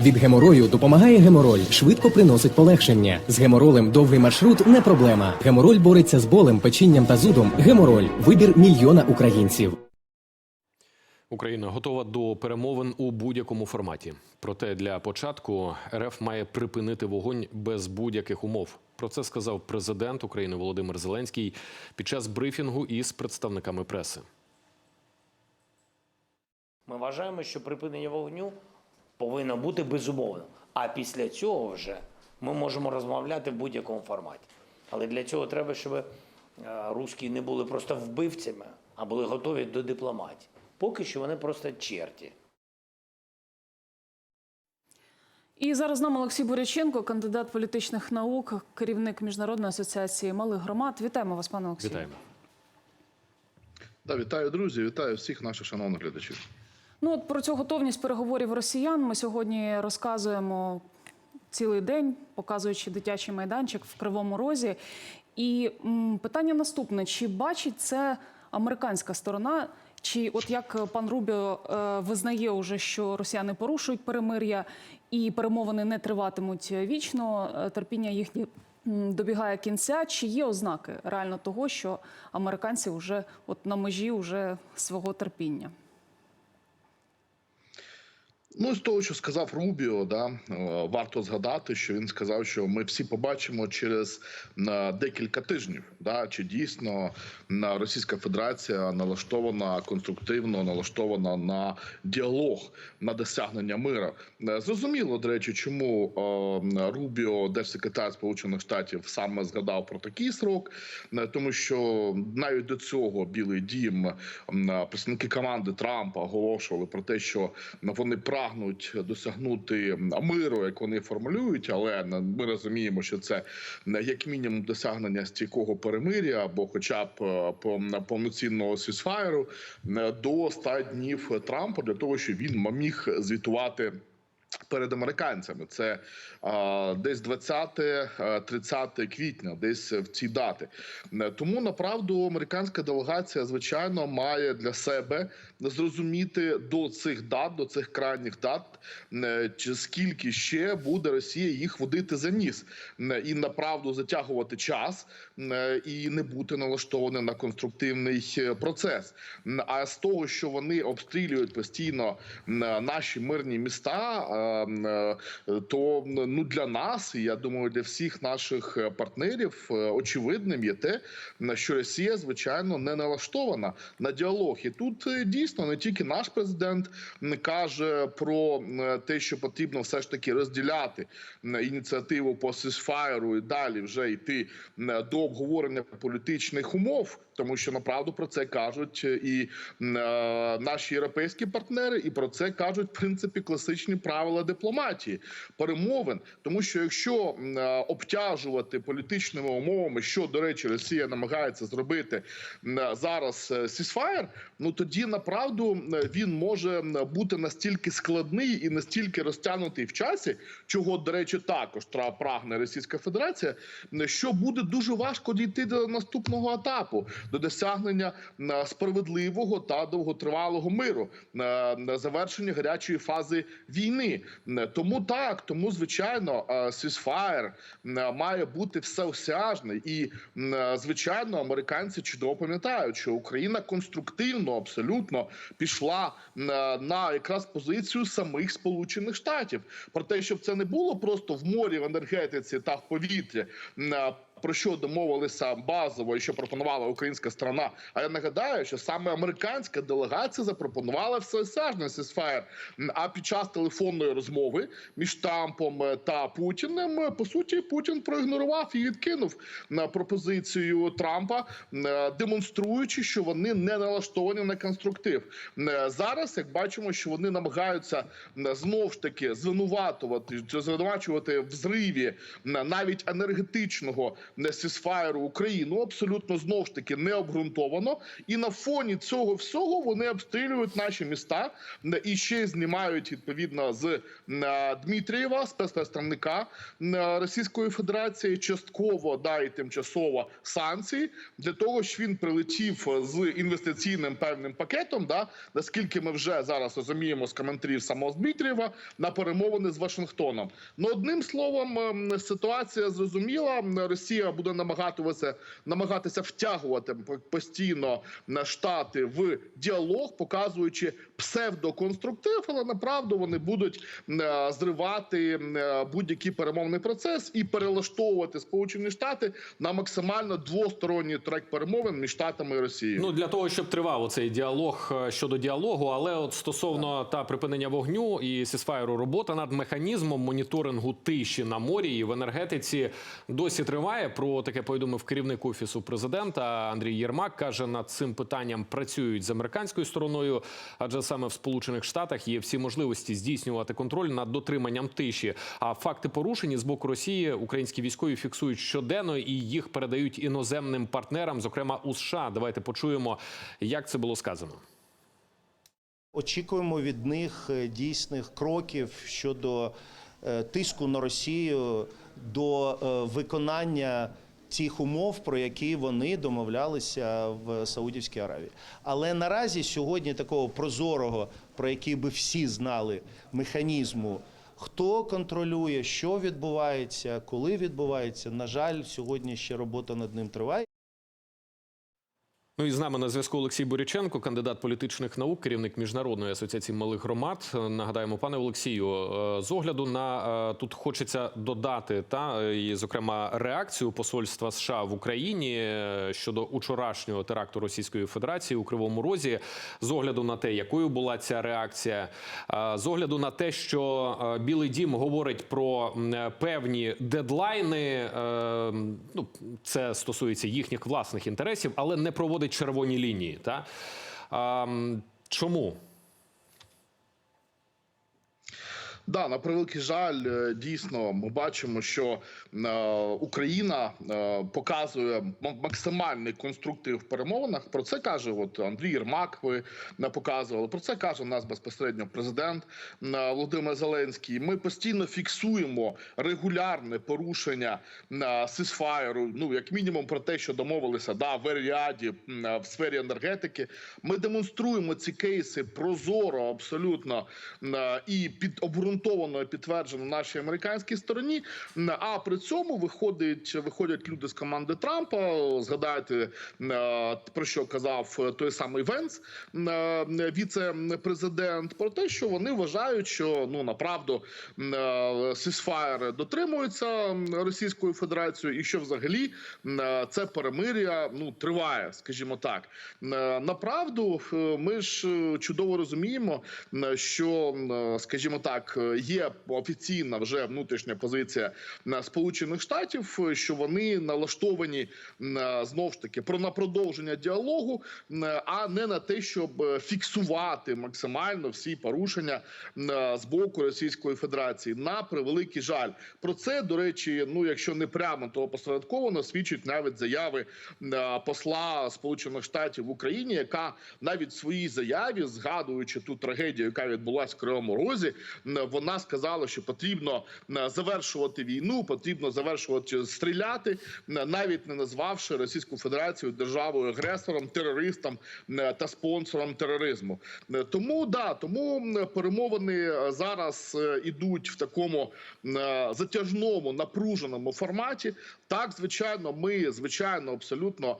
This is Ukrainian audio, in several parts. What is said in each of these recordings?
Від геморою допомагає гемороль, швидко приносить полегшення. З геморолем довгий маршрут не проблема. Гемороль бореться з болем, печінням та зудом. Гемороль вибір мільйона українців. Україна готова до перемовин у будь-якому форматі. Проте для початку РФ має припинити вогонь без будь-яких умов. Про це сказав президент України Володимир Зеленський під час брифінгу із представниками преси. Ми вважаємо, що припинення вогню повинно бути безумовно. А після цього вже ми можемо розмовляти в будь-якому форматі. Але для цього треба, щоб е, русські не були просто вбивцями, а були готові до дипломатії. Поки що вони просто черті. І зараз з нами Олексій Буряченко, кандидат політичних наук, керівник міжнародної асоціації малих громад. Вітаємо вас, пане Олексію. Вітаємо. Да, вітаю, друзі, вітаю всіх наших шановних глядачів. Ну от про цю готовність переговорів росіян ми сьогодні розказуємо цілий день, показуючи дитячий майданчик в Кривому Розі. І м, питання наступне: чи бачить це американська сторона? Чи от як пан Рубіо е, визнає уже, що росіяни порушують перемир'я і перемовини не триватимуть вічно, е, терпіння їхнє м, добігає кінця? Чи є ознаки реально того, що американці вже от на межі вже свого терпіння? Ну, з того, що сказав Рубіо, да, е, варто згадати, що він сказав, що ми всі побачимо через е, декілька тижнів, да, чи дійсно Російська Федерація налаштована конструктивно, налаштована на діалог на досягнення мира. Е, Зрозуміло, до речі, чому е, Рубіо, держсекретар Сполучених Штатів, саме згадав про такий срок, Е, тому що навіть до цього Білий Дім представники команди Трампа оголошували про те, що вони прагнуть досягнути миру, як вони формулюють, але ми розуміємо, що це як мінімум досягнення стійкого перемиря або, хоча б е, пов- повноцінного сісфайру до 100 днів Трампа для того, щоб він міг звітувати. Перед американцями це а, десь 20-30 квітня, десь в ці дати. Е, Тому направду американська делегація, звичайно, має для себе зрозуміти до цих дат, до цих крайніх дат, е, чи скільки ще буде Росія їх водити за ніс Е, і направду затягувати час і не бути налаштованим на конструктивний процес. А з того, що вони обстрілюють постійно наші мирні міста, то ну для нас, і я думаю, для всіх наших е, партнерів е, очевидним є те, на що Росія звичайно не налаштована на діалог. І тут е, дійсно не тільки наш президент каже про те, що потрібно все ж таки розділяти ініціативу по сисфайру і далі вже йти до обговорення політичних умов, тому що направду про це кажуть е, і е, наші європейські партнери, і про це кажуть в принципі класичні правила дипломатії перемовин. Тому що якщо е, обтяжувати політичними умовами, що до речі, Росія намагається зробити зараз сісфаєр, ну тоді направду він може бути настільки складний і настільки розтягнутий в часі, чого до речі, також прагне Російська Федерація, що буде дуже важко дійти до наступного етапу, до досягнення справедливого та довготривалого миру, на завершення гарячої фази війни. М, Тому так, тому звичайно, сісфаєр має бути всеосяжний, і звичайно, американці чудово пам'ятають, що Україна конструктивно абсолютно пішла на якраз позицію самих Сполучених Штатів про те, щоб це не було просто в морі, в енергетиці та в повітрі. Про що домовилися базово і що пропонувала українська сторона. А я нагадаю, що саме американська делегація запропонувала всеосяжний сесфаєр. А під час телефонної розмови між Трампом е, та Путіним е, по суті Путін проігнорував і відкинув на пропозицію Трампа, е, демонструючи, що вони не налаштовані на конструктив. Зараз, як бачимо, що вони намагаються знов ж таки звинуватувати звинувачувати в зриві навіть енергетичного сісфаєру Україну абсолютно знову ж таки не обґрунтовано. І на фоні цього всього вони обстрілюють наші міста і ще знімають відповідно з Дмитрієва, спецпредставника Російської Федерації, частково да і тимчасово санкції для того, щоб він прилетів з інвестиційним певним пакетом. Да, наскільки ми вже зараз розуміємо з коментарів самого Дмитрієва на перемовини з Вашингтоном. Ну одним словом, ситуація зрозуміла. Росія буде намагатися намагатися втягувати постійно на штати в діалог, показуючи псевдоконструктив, але направду вони будуть е, зривати е, будь-який перемовний процес і перелаштовувати Сполучені Штати на максимально двосторонній трек перемовин між штатами і Росією. Ну для того, щоб тривав цей діалог е, щодо діалогу, але от стосовно та припинення вогню і сісфайру, робота над механізмом моніторингу тиші на морі і в енергетиці досі триває. Про таке повідомив керівник офісу президента Андрій Єрмак. каже, над цим питанням працюють з американською стороною, адже саме в Сполучених Штатах є всі можливості здійснювати контроль над дотриманням тиші. А факти порушені з боку Росії українські військові фіксують щоденно і їх передають іноземним партнерам, зокрема у США. Давайте почуємо, як це було сказано. Очікуємо від них е, дійсних кроків щодо е, тиску на Росію до е, виконання тих умов, про які вони домовлялися в Саудівській Аравії. Але наразі сьогодні такого прозорого, про який би всі знали, механізму. Хто контролює, що відбувається, коли відбувається, на жаль, сьогодні ще робота над ним триває. Ну і з нами на зв'язку Олексій Боряченко, кандидат політичних наук, керівник міжнародної асоціації малих громад. Нагадаємо, пане Олексію, е, з огляду на е, тут хочеться додати та і, зокрема, реакцію посольства США в Україні е, щодо учорашнього теракту Російської Федерації у Кривому Розі. З огляду на те, якою була ця реакція, е, з огляду на те, що е, Білий Дім говорить про певні дедлайни. е, Ну це стосується їхніх власних інтересів, але не проводить червоні лінії. Та чому? Да, на превеликий жаль, е, дійсно, ми бачимо, що е, Україна е, показує максимальний конструктив в перемовинах. Про це каже от Андрій Єрмак. Ви не показували. Про це каже у нас безпосередньо президент Володимир Зеленський. Ми постійно фіксуємо регулярне порушення сисфаєру. Ну як мінімум про те, що домовилися да в Еріаді в сфері енергетики. Ми демонструємо ці кейси прозоро, абсолютно і під обґрунтовано підтверджено нашій американській стороні. А при цьому виходить виходять люди з команди Трампа. Згадайте е, про що казав е, той самий Венс, е, віце-президент, про те, що вони вважають, що ну направду сісфаєр дотримуються Російською Федерацією, і що взагалі е, це перемир'я ну триває, скажімо так. Е, Направду е, ми ж е, чудово розуміємо, що, скажімо так, е, є офіційна вже внутрішня позиція на Сполучених Штатів, е, що вони налаштовані е, знов ж таки про на продовження діалогу, е, а не на те, щоб е, фіксувати максимально всі порушення е, з боку Російської Федерації. На превеликий жаль, про це до речі, ну якщо не прямо, то опосередковано свідчать навіть заяви е, посла Сполучених Штатів в Україні, яка навіть в своїй заяві, згадуючи ту трагедію, яка відбулася в Кривому Розі, вона сказала, що потрібно е, завершувати війну, потрібно завершувати стріляти, е, навіть не назвавши Російську Федерацію державою агресором, терористом е, та спонсором тероризму. Е, Тому да, тому перемовини е, зараз е, ідуть в такому е, затяжному напруженому форматі. Так, звичайно, ми звичайно абсолютно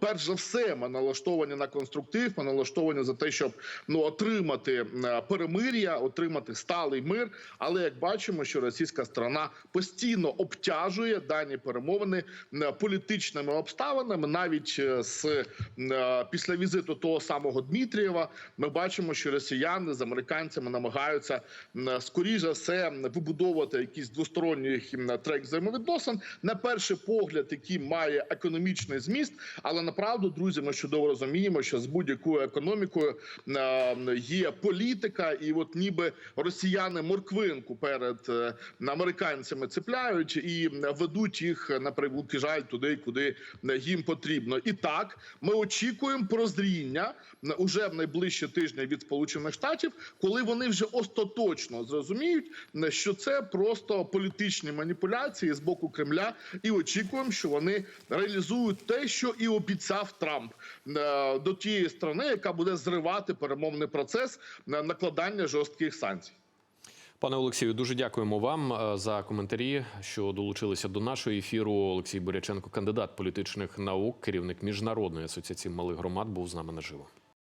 перш за все ми налаштовані на конструктив, ми налаштовані за те, щоб ну отримати перемир'я, отримати сталий мир. Але як бачимо, що російська сторона постійно обтяжує дані перемовини політичними обставинами, навіть е, з е, після візиту того самого Дмитрієва, ми бачимо, що росіяни з американцями намагаються скоріше за все вибудовувати якийсь двосторонній м, трек взаємовідносин. На перший погляд, який має економічний зміст, але направду, друзі, ми чудово розуміємо, що з будь-якою економікою е, є політика, і от ніби Росія. Росіяни морквинку перед е, американцями цепляють і ведуть їх на превеликий жаль туди, куди їм потрібно. І так ми очікуємо прозріння уже в найближчі тижні від Сполучених Штатів, коли вони вже остаточно зрозуміють, що це просто політичні маніпуляції з боку Кремля, і очікуємо, що вони реалізують те, що і обіцяв Трамп е, до тієї сторони, яка буде зривати перемовний процес на накладання жорстких санкцій. Пане Олексію, дуже дякуємо вам е, за коментарі, що долучилися до нашого ефіру. Олексій Боряченко, кандидат політичних наук, керівник міжнародної асоціації малих громад, був з нами наживо.